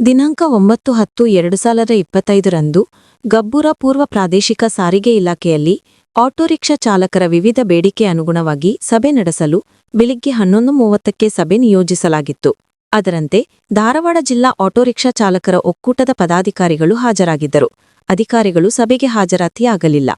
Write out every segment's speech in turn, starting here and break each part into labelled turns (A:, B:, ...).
A: ದಿನಾಂಕ ಒಂಬತ್ತು ಹತ್ತು ಎರಡು ಸಾವಿರದ ಇಪ್ಪತ್ತೈದರಂದು ಗಬ್ಬೂರ ಪೂರ್ವ ಪ್ರಾದೇಶಿಕ ಸಾರಿಗೆ ಇಲಾಖೆಯಲ್ಲಿ ಆಟೋರಿಕ್ಷಾ ಚಾಲಕರ ವಿವಿಧ ಬೇಡಿಕೆ ಅನುಗುಣವಾಗಿ ಸಭೆ ನಡೆಸಲು ಬೆಳಿಗ್ಗೆ ಹನ್ನೊಂದು ಮೂವತ್ತಕ್ಕೆ ಸಭೆ ನಿಯೋಜಿಸಲಾಗಿತ್ತು. ಅದರಂತೆ ಧಾರವಾಡ ಜಿಲ್ಲಾ ಆಟೋ ರಿಕ್ಷಾ ಚಾಲಕರ ಒಕ್ಕೂಟದ ಪದಾಧಿಕಾರಿಗಳು ಹಾಜರಾಗಿದ್ದರು. ಅಧಿಕಾರಿಗಳು ಸಭೆಗೆ ಹಾಜರಾತಿಯಾಗಲಿಲ್ಲ.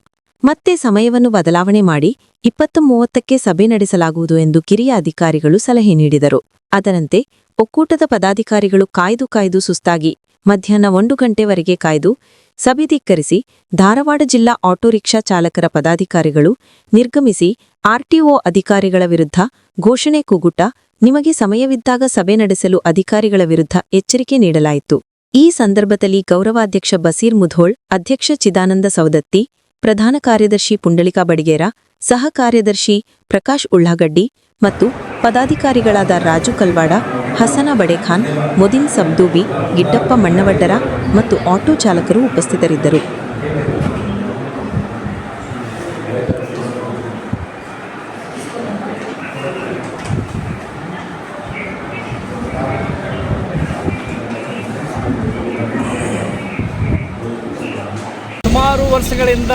A: ಮತ್ತೆ ಸಮಯವನ್ನು ಬದಲಾವಣೆ ಮಾಡಿ ಇಪ್ಪತ್ತು ಮೂವತ್ತಕ್ಕೆ ಸಭೆ ನಡೆಸಲಾಗುವುದು ಎಂದು ಕಿರಿಯ ಅಧಿಕಾರಿಗಳು ಸಲಹೆ ನೀಡಿದರು. ಅದರಂತೆ ಒಕ್ಕೂಟದ ಪದಾಧಿಕಾರಿಗಳು ಕಾಯ್ದು ಕಾಯ್ದು ಸುಸ್ತಾಗಿ ಮಧ್ಯಾಹ್ನ ಒಂದು ಗಂಟೆವರೆಗೆ ಕಾಯ್ದು ಸಭೆ ಧಿಕ್ಕರಿಸಿ ಧಾರವಾಡ ಜಿಲ್ಲಾ ಆಟೋ ರಿಕ್ಷಾ ಚಾಲಕರ ಪದಾಧಿಕಾರಿಗಳು ನಿರ್ಗಮಿಸಿ ಆರ್ಟಿಒ ಅಧಿಕಾರಿಗಳ ವಿರುದ್ಧ ಘೋಷಣೆ ಕೂಗುಟ ನಿಮಗೆ ಸಮಯವಿದ್ದಾಗ ಸಭೆ ನಡೆಸಲು ಅಧಿಕಾರಿಗಳ ವಿರುದ್ಧ ಎಚ್ಚರಿಕೆ ನೀಡಲಾಯಿತು. ಈ ಸಂದರ್ಭದಲ್ಲಿ ಗೌರವಾಧ್ಯಕ್ಷ ಬಸೀರ್ ಮುಧೋಳ್, ಅಧ್ಯಕ್ಷ ಚಿದಾನಂದ ಸೌದತ್ತಿ ಪ್ರಧಾನ ಕಾರ್ಯದರ್ಶಿ ಪುಂಡಳಿಕಾ ಬಡಿಗೇರ, ಸಹ ಕಾರ್ಯದರ್ಶಿ ಪ್ರಕಾಶ್ ಉಳ್ಳಾಗಡ್ಡಿ ಮತ್ತು ಪದಾಧಿಕಾರಿಗಳಾದ ರಾಜು ಕಲ್ವಾಡ, ಹಸನ ಬಡೇಖಾನ್, ಮೊದಿನ್ ಸಬ್ದೂಬಿ ಗಿಡ್ಡಪ್ಪ ಮಣ್ಣವಡ್ಡರ ಮತ್ತು ಆಟೋ ಚಾಲಕರು ಉಪಸ್ಥಿತರಿದ್ದರು
B: ಸುಮಾರು ವರ್ಷಗಳಿಂದ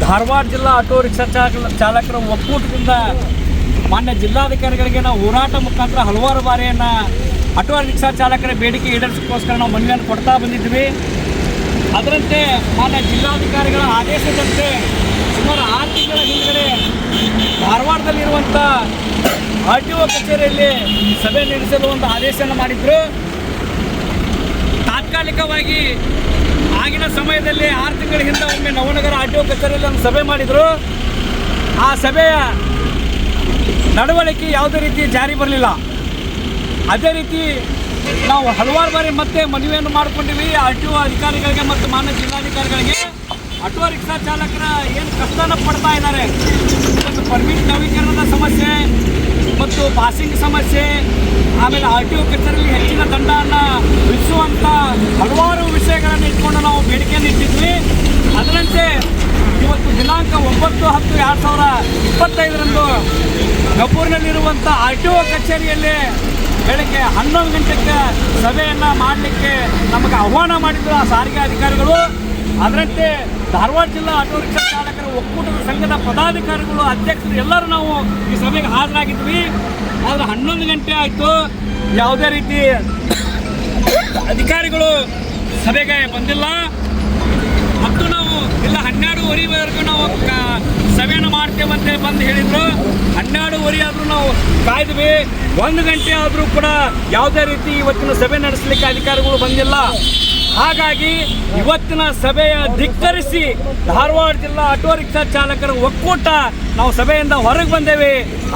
B: ಧಾರವಾಡ ಜಿಲ್ಲಾ ಆಟೋ ರಿಕ್ಷಾ ಚಾಲಕ ಚಾಲಕರ ಒಕ್ಕೂಟದಿಂದ ಮಾನ್ಯ ಜಿಲ್ಲಾಧಿಕಾರಿಗಳಿಗೆ ನಾವು ಹೋರಾಟ ಮುಖಾಂತರ ಹಲವಾರು ಬಾರಿಯನ್ನು ಆಟೋ ರಿಕ್ಷಾ ಚಾಲಕರ ಬೇಡಿಕೆ ಈಡೇರಿಸೋಕ್ಕೋಸ್ಕರ ನಾವು ಮನವಿಯನ್ನು ಕೊಡ್ತಾ ಬಂದಿದ್ವಿ ಅದರಂತೆ ಮಾನ್ಯ ಜಿಲ್ಲಾಧಿಕಾರಿಗಳ ಆದೇಶದಂತೆ ಸುಮಾರು ಆರು ತಿಂಗಳ ಹಿಂದೆ ಧಾರವಾಡದಲ್ಲಿರುವಂಥ ಆರ್ ಟಿ ಒ ಕಚೇರಿಯಲ್ಲಿ ಸಭೆ ನಡೆಸಲು ಒಂದು ಆದೇಶವನ್ನು ಮಾಡಿದ್ರು. ತಾತ್ಕಾಲಿಕವಾಗಿ ಆಗಿನ ಸಮಯದಲ್ಲಿ ಆರು ತಿಂಗಳ ಹಿಂದೆ ಒಮ್ಮೆ ನವನಗರ ಆರ್ ಟಿ ಕಚೇರಿಯಲ್ಲಿ ಒಂದು ಸಭೆ ಮಾಡಿದರು. ಆ ಸಭೆಯ ನಡವಳಿಕೆ ಯಾವುದೇ ರೀತಿ ಜಾರಿ ಬರಲಿಲ್ಲ. ಅದೇ ರೀತಿ ನಾವು ಹಲವಾರು ಬಾರಿ ಮತ್ತೆ ಮನವಿಯನ್ನು ಮಾಡಿಕೊಂಡಿವಿ. ಆರ್ ಟಿ ಅಧಿಕಾರಿಗಳಿಗೆ ಮತ್ತು ಮಾನ್ಯ ಜಿಲ್ಲಾಧಿಕಾರಿಗಳಿಗೆ. ಆಟೋ ರಿಕ್ಷಾ ಚಾಲಕರ ಏನು ಕಷ್ಟನ ಪಡ್ತಾ ಇದ್ದಾರೆ. ಪರ್ಮಿಟ್ ನವೀಕರಣದ ಸಮಸ್ಯೆ ಮತ್ತು ಪಾಸಿಂಗ್ ಸಮಸ್ಯೆ ಆಮೇಲೆ ಆರ್ ಟಿ ಒ ಕಚೇರಿಯಲ್ಲಿ ಹೆಚ್ಚಿನ ದಂಡವನ್ನು ವಿಧಿಸುವಂಥ ಹಲವಾರು ವಿಷಯಗಳನ್ನು ಇಟ್ಕೊಂಡು ನಾವು ಬೇಡಿಕೆಯನ್ನು ಇಟ್ಟಿದ್ವಿ. ಅದರಂತೆ ಇವತ್ತು ದಿನಾಂಕ ಒಂಬತ್ತು ಹತ್ತು ಎರಡು ಸಾವಿರ ಇಪ್ಪತ್ತೈದರಂದು ಗಬ್ಬೂರಿನಲ್ಲಿರುವಂಥ ಆರ್ ಟಿ ಒ ಕಚೇರಿಯಲ್ಲಿ ಬೆಳಗ್ಗೆ ಹನ್ನೊಂದು ಗಂಟೆಗೆ ಸಭೆಯನ್ನು ಮಾಡಲಿಕ್ಕೆ ನಮಗೆ ಆಹ್ವಾನ ಮಾಡಿದ್ರು ಆ ಸಾರಿಗೆ ಅಧಿಕಾರಿಗಳು. ಅದರಂತೆ ಧಾರವಾಡ ಜಿಲ್ಲಾ ಆಟೋ ರಿಕ್ಷಾ ಚಾಲಕರ, ಒಕ್ಕೂಟದ ಸಂಘದ ಪದಾಧಿಕಾರಿಗಳು, ಅಧ್ಯಕ್ಷರು ಎಲ್ಲರೂ ನಾವು ಈ ಸಭೆಗೆ ಹಾಜರಾಗಿದ್ವಿ. ಆದರೆ ಆಯಿತು ಯಾವುದೇ ರೀತಿ ಅಧಿಕಾರಿಗಳು ಸಭೆಗೆ ಬಂದಿಲ್ಲ. ಹನ್ನೆರಡುವರೆವರೆಗೂ ನಾವು ಸಭೆಯನ್ನು ಮಾಡ್ತೇವಂತೆ ಬಂದು ಹೇಳಿದ್ರು. ಹನ್ನೆರಡುವರೆ ಆದರೂ ನಾವು ಕಾಯ್ದ್ವಿ. ಒಂದು ಗಂಟೆ ಆದರೂ ಕೂಡ ಯಾವುದೇ ರೀತಿ ಇವತ್ತಿನ ಸಭೆ ನಡೆಸಲಿಕ್ಕೆ ಅಧಿಕಾರಿಗಳು ಬಂದಿಲ್ಲ. ಹಾಗಾಗಿ ಇವತ್ತಿನ ಸಭೆಯ ಧಿಕ್ಕರಿಸಿ ಧಾರವಾಡ ಜಿಲ್ಲಾ ಆಟೋ ರಿಕ್ಷಾ ಚಾಲಕರ ಒಕ್ಕೂಟ ನಾವು ಸಭೆಯಿಂದ ಹೊರಗೆ ಬಂದೇವೆ.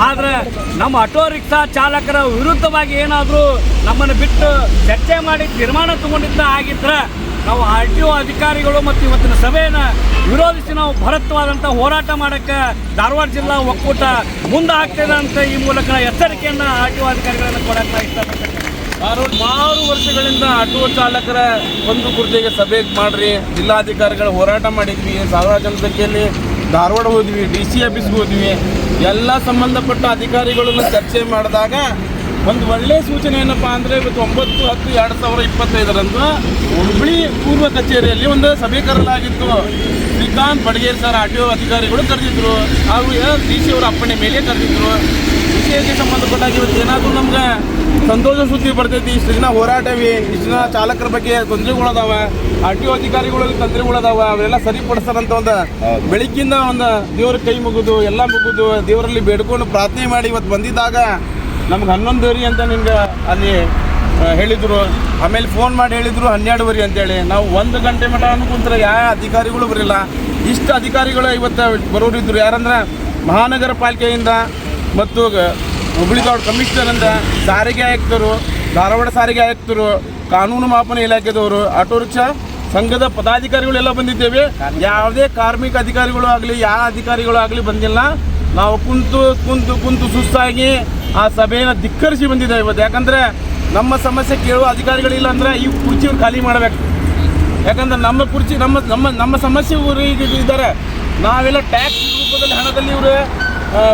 B: ಆದರೆ ನಮ್ಮ ಆಟೋ ರಿಕ್ಷಾ ಚಾಲಕರ ವಿರುದ್ಧವಾಗಿ ಏನಾದರೂ ನಮ್ಮನ್ನು ಬಿಟ್ಟು ಚರ್ಚೆ ಮಾಡಿ ತೀರ್ಮಾನ ತಗೊಂಡಿದ್ದ ಆಗಿದ್ರೆ ನಾವು ಆರ್ ಟಿ ಒ ಅಧಿಕಾರಿಗಳು ಮತ್ತು ಇವತ್ತಿನ ಸಭೆಯನ್ನು ವಿರೋಧಿಸಿ ನಾವು ಭರತ್ವಾದಂಥ ಹೋರಾಟ ಮಾಡೋಕ್ಕೆ ಧಾರವಾಡ ಜಿಲ್ಲಾ ಒಕ್ಕೂಟ ಮುಂದೆ ಆಗ್ತದೆ ಅಂತ ಈ ಮೂಲಕ ಎಚ್ಚರಿಕೆಯನ್ನು ಆರ್ ಟಿ ಒ ಅಧಿಕಾರಿಗಳನ್ನು ಕೊಡಕ್ಕೆ ಇಷ್ಟಪಡ್ತೇನೆ
C: ಆರು ವರ್ಷಗಳಿಂದ ಆಟೋ ಚಾಲಕರ ಒಂದು ಕುರ್ತಿಗೆ ಸಭೆ ಮಾಡ್ರಿ, ಜಿಲ್ಲಾಧಿಕಾರಿಗಳು ಹೋರಾಟ ಮಾಡಿದ್ವಿ ಸಾವಿರಾರು ಜನಸಂಖ್ಯೆಯಲ್ಲಿ ಧಾರವಾಡ ಹೋದ್ವಿ, ಡಿ ಸಿ ಆಫೀಸ್ಗೆ ಹೋದ್ವಿ, ಎಲ್ಲ ಸಂಬಂಧಪಟ್ಟ ಅಧಿಕಾರಿಗಳನ್ನು ಚರ್ಚೆ ಮಾಡಿದಾಗ ಒಂದು ಒಳ್ಳೆಯ ಸೂಚನೆ ಏನಪ್ಪ ಅಂದರೆ ಇವತ್ತು ಒಂಬತ್ತು ಹತ್ತು ಎರಡು ಸಾವಿರ ಇಪ್ಪತ್ತೈದರಂದು ಹುಬ್ಳಿ ಪೂರ್ವ ಕಚೇರಿಯಲ್ಲಿ ಒಂದು ಸಭೆ ಕರಲಾಗಿತ್ತು Srikanth Badager sir R T O ಅಧಿಕಾರಿಗಳು ಕರೆದಿದ್ರು. ಹಾಗೂ ಡಿ ಸಿ ಅವರ ಅಪ್ಪಣೆ ಮೇಲೆ ಕರೆದಿದ್ರು. ವಿಷಯಕ್ಕೆ ಸಂಬಂಧಪಟ್ಟಾಗ ಇವತ್ತು ಏನಾದರೂ ನಮ್ಗೆ ಸಂತೋಷ ಸುದ್ದಿ ಬರ್ತೈತಿ. ಇಷ್ಟು ದಿನ ಹೋರಾಟವಿ ಇಷ್ಟು ದಿನ ಚಾಲಕರ ಬಗ್ಗೆ ತೊಂದರೆಗಳದಾವ ಆರ್ ಟಿ ಒ ಅಧಿಕಾರಿಗಳಲ್ಲಿ ತೊಂದರೆಗಳದಾವ ಅವರೆಲ್ಲ ಸರಿಪಡಿಸ್ತಾರಂತ ಒಂದು ಬೆಳಿಗ್ಗಿಂದ ಒಂದು ದೇವ್ರ ಕೈ ಮುಗಿದು ಎಲ್ಲ ಮುಗಿದು ದೇವರಲ್ಲಿ ಬೇಡ್ಕೊಂಡು ಪ್ರಾರ್ಥನೆ ಮಾಡಿ ಇವತ್ತು ಬಂದಿದ್ದಾಗ ನಮ್ಗೆ ಹನ್ನೊಂದುವರೆ ಅಂತ ನಿಮ್ಗೆ ಅಲ್ಲಿ ಹೇಳಿದರು. ಆಮೇಲೆ ಫೋನ್ ಮಾಡಿ ಹೇಳಿದ್ರು ಹನ್ನೆರಡುವರೆ ಅಂತೇಳಿ. ನಾವು ಒಂದು ಗಂಟೆ ಮಟ ಕುಂತ್ರೆ ಯಾವ ಅಧಿಕಾರಿಗಳು ಬರಲಿಲ್ಲ ಇಷ್ಟು ಅಧಿಕಾರಿಗಳು ಇವತ್ತು ಬರೋರಿದ್ದರು ಯಾರಂದ್ರೆ ಮಹಾನಗರ ಪಾಲಿಕೆಯಿಂದ ಮತ್ತು ಹುಬ್ಬಳ್ಳಿ ಧಾರವಾಡ ಕಮಿಷನರಿಂದ ಸಾರಿಗೆ ಆಯುಕ್ತರು ಧಾರವಾಡ ಸಾರಿಗೆ ಆಯುಕ್ತರು ಕಾನೂನು ಮಾಪನ ಇಲಾಖೆದವರು ಆಟೋ ರಿಕ್ಷಾ ಸಂಘದ ಪದಾಧಿಕಾರಿಗಳೆಲ್ಲ ಬಂದಿದ್ದೇವೆ. ಯಾವುದೇ ಕಾರ್ಮಿಕ ಅಧಿಕಾರಿಗಳು ಆಗಲಿ ಯಾವ ಅಧಿಕಾರಿಗಳು ಆಗಲಿ ಬಂದಿಲ್ಲ. ನಾವು ಕುಂತು ಕುಂತು ಕುಂತು ಸುಸ್ತಾಗಿ ಆ ಸಭೆಯನ್ನು ಧಿಕ್ಕರಿಸಿ ಬಂದಿದ್ದೇವೆ ಇವತ್ತು. ಯಾಕಂದರೆ ನಮ್ಮ ಸಮಸ್ಯೆ ಕೇಳುವ ಅಧಿಕಾರಿಗಳಿಲ್ಲ ಅಂದರೆ ಈ ಕುರ್ಚಿ ಖಾಲಿ ಮಾಡಬೇಕು. ಯಾಕಂದ್ರೆ ನಮ್ಮ ಕುರ್ಚಿ, ನಮ್ಮ ನಮ್ಮ ನಮ್ಮ ಸಮಸ್ಯೆ ಇವರು ಇದ್ದಾರೆ. ನಾವೆಲ್ಲ ಟ್ಯಾಕ್ಸ್ ರೂಪದಲ್ಲಿ ಹಣದಲ್ಲಿ ಇವರು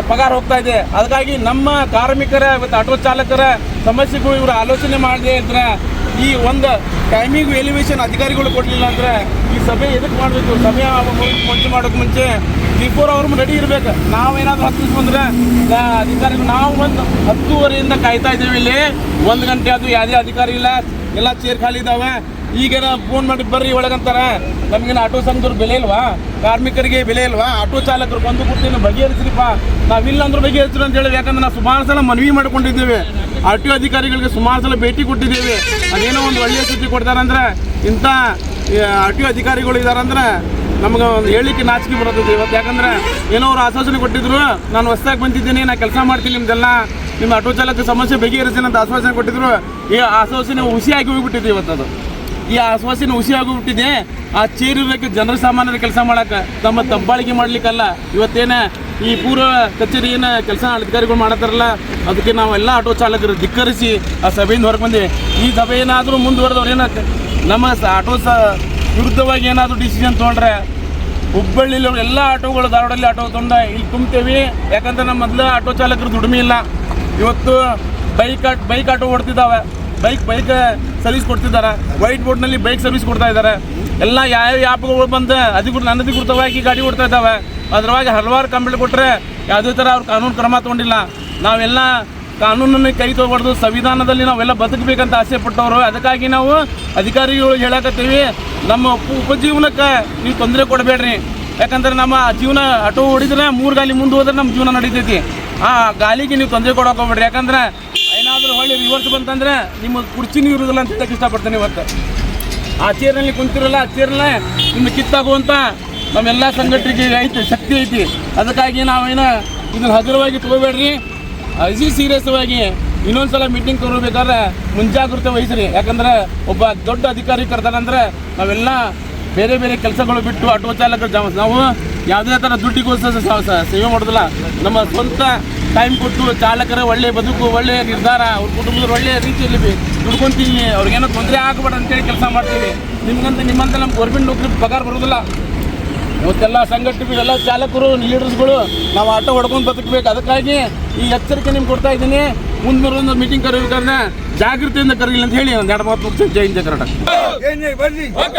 C: ಪಗಾರ ಹೋಗ್ತಾ ಇದೆ. ಅದಕ್ಕಾಗಿ ನಮ್ಮ ಕಾರ್ಮಿಕರ, ಇವತ್ತು ಆಟೋ ಚಾಲಕರ ಸಮಸ್ಯೆಗಳು ಇವರು ಆಲೋಚನೆ ಮಾಡಿದೆ ಅಂದರೆ ಈ ಒಂದು ಟೈಮಿಂಗ್ ಎಲಿವೇಶನ್ ಅಧಿಕಾರಿಗಳು ಕೊಡಲಿಲ್ಲ ಅಂದ್ರೆ ಈ ಸಭೆ ಎದಕ್ಕೆ ಮಾಡಬೇಕು? ಸಮಯ ಮುಂಚೆ ಮಾಡೋಕ್ಕೆ ಮುಂಚೆ ಬಿಫೋರ್ ಅವ್ರ ರೆಡಿ ಇರ್ಬೇಕು. ನಾವೇನಾದ್ರೂ ಹತ್ತು ನಿಮಿಷ ಬಂದ್ರೆ ಅಧಿಕಾರಿ ಅಧಿಕಾರಿಗಳು ನಾವು ಒಂದು ಹತ್ತುವರೆಯಿಂದ ಕಾಯ್ತಾ ಇದ್ದೀವಿ ಇಲ್ಲಿ. ಒಂದು ಗಂಟೆ ಅದು ಯಾವುದೇ ಅಧಿಕಾರಿ ಇಲ್ಲ, ಎಲ್ಲ ಚೇರ್ ಖಾಲಿ ಇದಾವೆ ಈಗೇನ ಫೋನ್ ಮಾಡಿ ಬರ್ರಿ ಒಳಗಂತಾರ ನಮಗೇನು ಆಟೋ ಸಂಘದವ್ರು ಬೆಲೆ ಇಲ್ವಾ? ಕಾರ್ಮಿಕರಿಗೆ ಬೆಲೆ ಇಲ್ವಾ? ಆಟೋ ಚಾಲಕರು ಬಂದು ಕೊಡ್ತೀನಿ ಬಗೆಹರಿಸ್ರಿಪ್ಪ ನಾವಿಲ್ಲ ಅಂದ್ರೆ ಬಗೆಹರಿಸ್ರಿ ಅಂತ ಹೇಳಿ, ಯಾಕಂದ್ರೆ ನಾವು ಸುಮಾರು ಸಲ ಮನವಿ ಮಾಡ್ಕೊಂಡಿದ್ದೇವೆ. ಆರ್ ಟಿ ಒ ಅಧಿಕಾರಿಗಳಿಗೆ ಸುಮಾರು ಸಲ ಭೇಟಿ ಕೊಟ್ಟಿದ್ದೇವೆ. ಅದೇನೋ ಒಂದು ಒಳ್ಳೆಯ ಸುದ್ದಿ ಕೊಡ್ತಾರಂದ್ರೆ, ಇಂಥ ಆರ್ ಟಿ ಒ ಅಧಿಕಾರಿಗಳು ಇದಾರಂದ್ರೆ ನಮ್ಗೆ ಒಂದು ಹೇಳಿಕೆ ನಾಚಿಕೆ ಬರೋದು ಇವತ್ತು. ಯಾಕಂದ್ರೆ ಏನೋ ಅವ್ರು ಆಶ್ವಾಸನೆ ಕೊಟ್ಟಿದ್ರು, ನಾನು ಹೊಸ್ದಾಗಿ ಬಂದಿದ್ದೀನಿ ನಾನು ಕೆಲಸ ಮಾಡ್ತೀನಿ ನಿಮ್ದೆಲ್ಲ. ನಿಮ್ಮ ಆಟೋ ಚಾಲಕ ಸಮಸ್ಯೆ ಬಗೆಹರಿಸ್ತೀನಿ ಅಂತ ಆಶ್ವಾಸನೆ ಕೊಟ್ಟಿದ್ರು. ಈ ಆಶ್ವಾಸನೆ ಹುಸಿಯಾಗಿ ಹೋಗಿಬಿಟ್ಟಿದೆ ಇವತ್ತು ಅದು. ಈ ಆಶ್ವಾಸನೆ ಹುಸಿ ಆಗೋಗ್ಬಿಟ್ಟಿದೆ ಆ ಚೇರ್ ಜನರ ಸಾಮಾನ್ಯರ ಕೆಲಸ ಮಾಡಕ್ಕೆ. ತಮ್ಮ ತಬ್ಬಾಳಿಕೆ ಮಾಡ್ಲಿಕ್ಕಲ್ಲ. ಇವತ್ತೇನ ಈ ಪೂರ್ವ ಕಚೇರಿ ಏನು ಕೆಲಸ ಅಧಿಕಾರಿಗಳು ಮಾಡತ್ತಾರಲ್ಲ, ಅದಕ್ಕೆ ನಾವೆಲ್ಲ ಆಟೋ ಚಾಲಕರು ಧಿಕ್ಕರಿಸಿ ಆ ಸಭೆಯಿಂದ ಹೊರಗೆ ಈ ಸಭೆ ಏನಾದರೂ ಮುಂದುವರೆದವ್ರು ಏನಕ್ಕೆ? ನಮ್ಮ ಆಟೋ ಸ ವಿರುದ್ಧವಾಗಿ ಏನಾದರೂ ಡಿಸಿಷನ್ ತೊಗೊಂಡ್ರೆ ಹುಬ್ಬಳ್ಳಿಲಿ ಎಲ್ಲ ಆಟೋಗಳು, ಧಾರವಾಡಲ್ಲಿ ಆಟೋ ತೊಗೊಂಡ, ಇಲ್ಲಿ ತುಂಬ್ತೇವೆ ಯಾಕಂದ್ರೆ ನಮ್ಮ ಮೊದಲು ಆಟೋ ಚಾಲಕರು ದುಡಿಮೆ ಇಲ್ಲ. ಇವತ್ತು ಬೈಕ್ ಆಟ್ ಬೈಕ್ ಆಟೋ ಓಡ್ತಿದ್ದಾವೆ. ಬೈಕ್ ಬೈಕ್ ಸರ್ವಿಸ್ ಕೊಡ್ತಿದ್ದಾರೆ. ವೈಟ್ ಬೋರ್ಡ್ನಲ್ಲಿ ಬೈಕ್ ಸರ್ವಿಸ್ ಕೊಡ್ತಾ ಇದ್ದಾರೆ. ಎಲ್ಲ ಯಾವ ಆ್ಯಪ್ಗಳು ಬಂದು ಅಧಿಕೃತ ಅನಧಿಕೃತವಾಗಿ ಗಾಡಿ ಓಡ್ತಾ ಇದ್ದಾವೆ. ಅದರವಾಗಿ ಹಲವಾರು ಕಂಪ್ಲೇಂಟ್ ಕೊಟ್ಟರೆ ಯಾವುದೇ ಥರ ಅವ್ರು ಕಾನೂನು ಕ್ರಮ ತೊಗೊಂಡಿಲ್ಲ. ನಾವೆಲ್ಲ ಕಾನೂನನ್ನು ಕೈ ತೊಗೊಬಾರ್ದು ಸಂವಿಧಾನದಲ್ಲಿ ನಾವೆಲ್ಲ ಬದುಕಬೇಕಂತ ಆಸೆ ಪಟ್ಟವರು. ಅದಕ್ಕಾಗಿ ನಾವು ಅಧಿಕಾರಿಗಳು ಹೇಳಕತ್ತೀವಿ, ನಮ್ಮ ಉಪ, ಉಪಜೀವನಕ್ಕೆ ನೀವು ತೊಂದರೆ ಕೊಡಬೇಡ್ರಿ. ಯಾಕಂದ್ರೆ ನಮ್ಮ ಜೀವನ ಆಟೋ ಹೊಡಿದ್ರೆ ಮೂರು ಗಾಲಿ ಮುಂದೆ ಹೋದ್ರೆ ನಮ್ಮ ಜೀವನ ನಡೀತೈತಿ. ಆ ಗಾಲಿಗೆ ನೀವು ತೊಂದರೆ ಕೊಡೋಕೆ ಹೋಗ್ಬೇಡ್ರಿ. ಯಾಕಂದ್ರೆ ಏನಾದರೂ ಹೊಳ್ಳಿ ರಿವರ್ಸ್ ಬಂತಂದ್ರೆ ನಿಮ್ಮ ಕುರ್ಚಿನೂ ಇರೋದಿಲ್ಲ ಅಂತ ಹೇಳಕ್ಕೆ ಇಷ್ಟಪಡ್ತೇನೆ ಇವತ್ತು. ಆ ಚೇರ್ನಲ್ಲಿ ಕುಂತಿರಲ್ಲ, ಆ ಚೇರ್ನ ನಿಮ್ಮ ಕಿತ್ತಾಗುವಂಥ ನಮ್ಮೆಲ್ಲ ಸಂಘಟನೆಗೆ ಐತಿ, ಶಕ್ತಿ ಐತಿ. ಅದಕ್ಕಾಗಿ ನಾವೇನು ಇದನ್ನ ಹಗುರವಾಗಿ ತಗೋಬೇಡ್ರಿ. ಅತಿ ಸೀರಿಯಸ್ ಆಗಿ ಇನ್ನೊಂದ್ಸಲ ಮೀಟಿಂಗ್ ತಗೋಬೇಕಾದ್ರೆ ಮುಂಜಾಗ್ರತೆ ವಹಿಸ್ರಿ. ಯಾಕಂದ್ರೆ ಒಬ್ಬ ದೊಡ್ಡ ಅಧಿಕಾರಿ ಕರ್ತಾನಂದ್ರೆ ನಾವೆಲ್ಲ ಬೇರೆ ಬೇರೆ ಕೆಲಸಗಳು ಬಿಟ್ಟು ಆಟೋ ಚಾಲಕರು ನಾವು ಯಾವುದೇ ಥರ ದುಡ್ಡಿಗೋಸ್ಕರ ಸೇವೆ ಮಾಡೋದಿಲ್ಲ. ನಮ್ಮ ಸ್ವಂತ ಟೈಮ್ ಕೊಟ್ಟು ಚಾಲಕರ ಒಳ್ಳೆ ಬದುಕು ಒಳ್ಳೆಯ ನಿರ್ಧಾರ, ಅವ್ರ ಕುಟುಂಬದ ಒಳ್ಳೆಯ ರೀತಿಯಲ್ಲಿ ದುಡ್ಕೊಂತೀನಿ, ಅವ್ರಿಗೇನೋ ತೊಂದರೆ ಆಗಬೇಡ ಅಂತೇಳಿ ಕೆಲಸ ಮಾಡ್ತೀವಿ. ನಿಮ್ಗಂತ ನಿಮ್ಮಂತ ನಮ್ಮ ಗೌರ್ಮೆಂಟ್ ನೌಕರಿ ಪಗಾರ ಬರೋದಿಲ್ಲ. ಇವತ್ತೆಲ್ಲ ಸಂಘಟನೆಗಳೆಲ್ಲ ಚಾಲಕರು ಲೀಡರ್ಸ್ಗಳು ನಾವು ಆಟೋ ಹೊಡ್ಕೊಂಡು ಬದುಕಬೇಕು. ಅದಕ್ಕಾಗಿ ಈ ಎಚ್ಚರಿಕೆ ನಿಮ್ಗೆ ಕೊಡ್ತಾ ಇದ್ದೀನಿ. ಮುಂದಿನ ಮೀಟಿಂಗ್ ಕರೀಬೇಕಾದ್ರೆ ಜಾಗೃತಿಯಿಂದ ಕರೀಲಿ ಅಂತ ಹೇಳಿ ಒಂದು ಎರಡು ಮೂವತ್ತು ವರ್ಷ ಜೈ ಹಿಂದೆ ಜೈ ಕರ್ನಾಟಕ.
D: ಬರ್ಲಿ
B: ಬರಲಿ